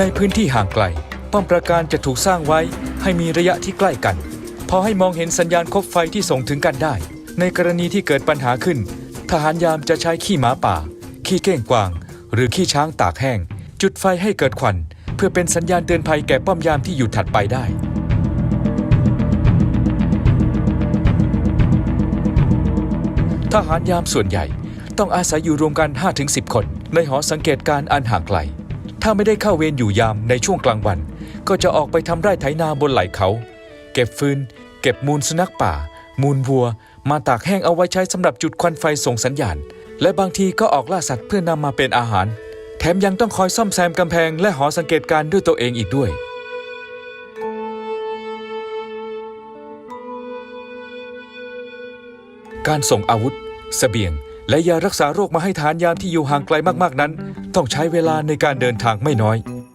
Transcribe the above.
ในพื้นที่ห่างไกล ป้อมปราการจะถูกสร้างไว้ให้มีระยะที่ใกล้กัน พอให้มองเห็นสัญญาณคบไฟที่ส่งถึงกันได้ ในกรณีที่เกิดปัญหาขึ้น ทหารยามจะใช้ขี้หมาป่า ขี้เก้งกวาง หรือขี้ช้างตากแห้ง จุดไฟให้เกิดควัน เพื่อเป็นสัญญาณเตือนภัยแก่ป้อมยามที่อยู่ถัดไปได้ทหารยามส่วนใหญ่ต้องอาศัยอยู่รวมกัน 5-10 คน ในหอสังเกตการณ์อันห่างไกล ถ้าไม่ได้เข้าเวรอยู่ยามในช่วงกลางวัน ก็จะออกไปทำไร่ไถนาบนไหล่เขา เก็บฟืน เก็บมูลสุนัขป่า มูลวัว มาตากแห้งเอาไว้ใช้สำหรับจุดควันไฟส่งสัญญาณ และบางทีก็ออกล่าสัตว์เพื่อนำมาเป็นอาหาร แถมยังต้องคอยซ่อมแซมกำแพงและหอสังเกตการ์ด้วยตัวเองอีกด้วยการส่งอาวุธเสบียง และยารักษาโรคมาให้ฐานยามที่อยู่ห่างไกลมากๆนั้น ต้องใช้เวลาในการเดินทางไม่น้อย